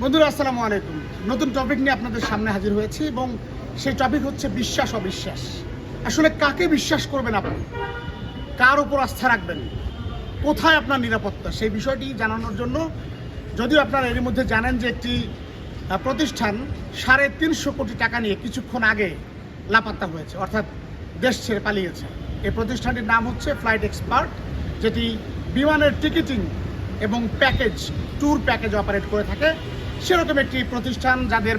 বন্ধুরা, আসসালামু আলাইকুম। নতুন টপিক নিয়ে আপনাদের সামনে হাজির হয়েছি এবং সেই টপিক হচ্ছে বিশ্বাস, অবিশ্বাস। আসলে কাকে বিশ্বাস করবেন আপনি? কার উপর আস্থা রাখবেন? কোথায় আপনার নিরাপত্তা? সেই বিষয়টি জানানোর জন্য যদিও আপনারা এর মধ্যে জানেন যে একটি প্রতিষ্ঠান সাড়ে তিনশো কোটি টাকা নিয়ে কিছুক্ষণ আগে লাপাত্তা হয়েছে, অর্থাৎ দেশ ছেড়ে পালিয়েছে। এই প্রতিষ্ঠানটির নাম হচ্ছে ফ্লাইট এক্সপার্ট যেটি বিমানের টিকিটিং এবং প্যাকেজ ট্যুর প্যাকেজ অপারেট করে থাকে। সেরকম একটি প্রতিষ্ঠান যাদের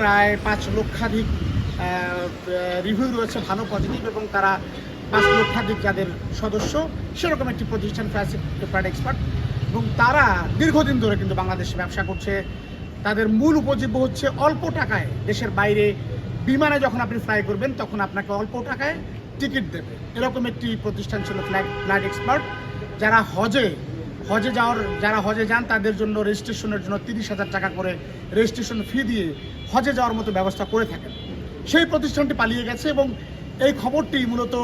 প্রায় পাঁচ লক্ষাধিক রিভিউ রয়েছে ভালো পজিটিভ এবং তারা পাঁচ লক্ষাধিক যাদের সদস্য, সেরকম একটি প্রতিষ্ঠান ফ্লাইট এক্সপার্ট। এবং তারা দীর্ঘদিন ধরে কিন্তু বাংলাদেশে ব্যবসা করছে। তাদের মূল উপজীব্য হচ্ছে অল্প টাকায় দেশের বাইরে বিমানে যখন আপনি ফ্লাই করবেন, তখন আপনাকে অল্প টাকায় টিকিট দেবে। এরকম একটি প্রতিষ্ঠান ছিল ফ্লাইট ফ্লাইট এক্সপার্ট। যারা হজে হজে যাওয়ার যারা হজে যান, তাদের জন্য রেজিস্ট্রেশনের জন্য তিরিশ হাজার টাকা করে রেজিস্ট্রেশন ফি দিয়ে হজে যাওয়ার মতো ব্যবস্থা করে থাকেন। সেই প্রতিষ্ঠানটি পালিয়ে গেছে এবং এই খবরটি মূলত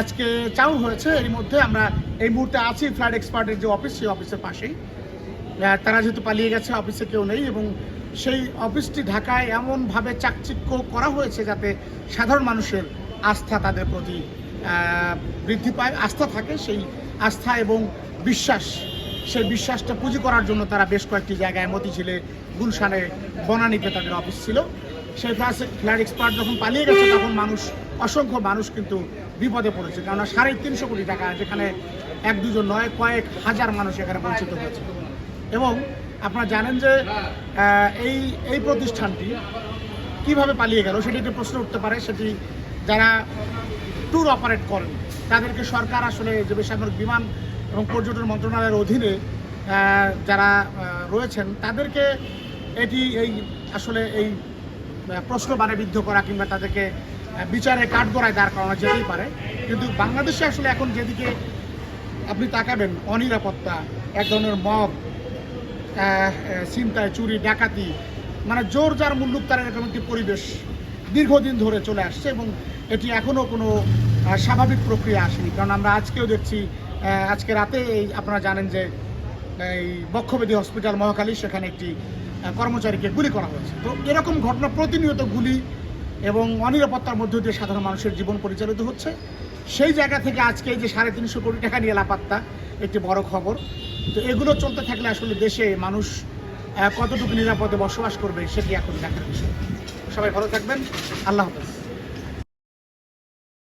আজকে চালু হয়েছে। এর মধ্যে আমরা এই মুহূর্তে আছি ফ্লাইট এক্সপার্টের যে অফিস, সেই অফিসের পাশেই। তারা যেহেতু পালিয়ে গেছে, অফিসে কেউ নেই এবং সেই অফিসটি ঢাকায় এমনভাবে চাকচিক্য করা হয়েছে যাতে সাধারণ মানুষের আস্থা তাদের প্রতি বৃদ্ধি পায়, আস্থা থাকে, সেই আস্থা এবং বিশ্বাস সেই বিশ্বাসটা পুঁজি করার জন্য তারা বেশ কয়েকটি জায়গায় মতিঝিলে, গুলশানে বনানীতে তাদের অফিস ছিল। সেই ফ্লাস ফ্ল্যাট এক্সপার্ট যখন পালিয়ে গেছে, তখন মানুষ, অসংখ্য মানুষ কিন্তু বিপদে পড়েছে। কেননা সাড়ে তিনশো কোটি টাকা, যেখানে এক দুজন নয়, কয়েক হাজার মানুষ এখানে বঞ্চিত হয়েছে। এবং আপনারা জানেন যে এই এই প্রতিষ্ঠানটি কীভাবে পালিয়ে গেল, সেটি একটি প্রশ্ন উঠতে পারে। সেটি যারা ট্যুর অপারেট করেন, তাদেরকে সরকার আসলে যে বেসামরিক বিমান এবং পর্যটন মন্ত্রণালয়ের অধীনে যারা রয়েছেন, তাদেরকে এটি, এই, আসলে এই প্রশ্ন বাণীবিদ্ধ করা কিংবা তাদেরকে বিচারে কাঠগড়ায় দাঁড় করানো যেতেই পারে। কিন্তু বাংলাদেশে আসলে এখন যেদিকে আপনি তাকাবেন, অনিরাপত্তা, এক ধরনের মব চিন্তায় চুরি, ডাকাতি মানে জোর যার মুল্লুক তার এরকম একটি পরিবেশ দীর্ঘদিন ধরে চলে আসছে এবং এটি এখনও কোনো স্বাভাবিক প্রক্রিয়া আসেনি। কারণ আমরা আজকেও দেখছি আজকে রাতে এই আপনারা জানেন যে, এই বক্ষবেদী হসপিটাল মহাখালী সেখানে একটি কর্মচারীকে গুলি করা হয়েছে। তো এরকম ঘটনা প্রতিনিয়ত গুলি এবং অনিরাপত্তার মধ্য দিয়ে সাধারণ মানুষের জীবন পরিচালিত হচ্ছে। সেই জায়গা থেকে আজকে এই যে সাড়ে তিনশো কোটি টাকা নিয়ে লাপাত্তা, একটি বড় খবর। তো এগুলো চলতে থাকলে আসলে দেশে মানুষ কতটুকু নিরাপদে বসবাস করবে, সেটি এখন দেখার বিষয়। সবাই ভালো থাকবেন। আল্লাহ হাফেজ।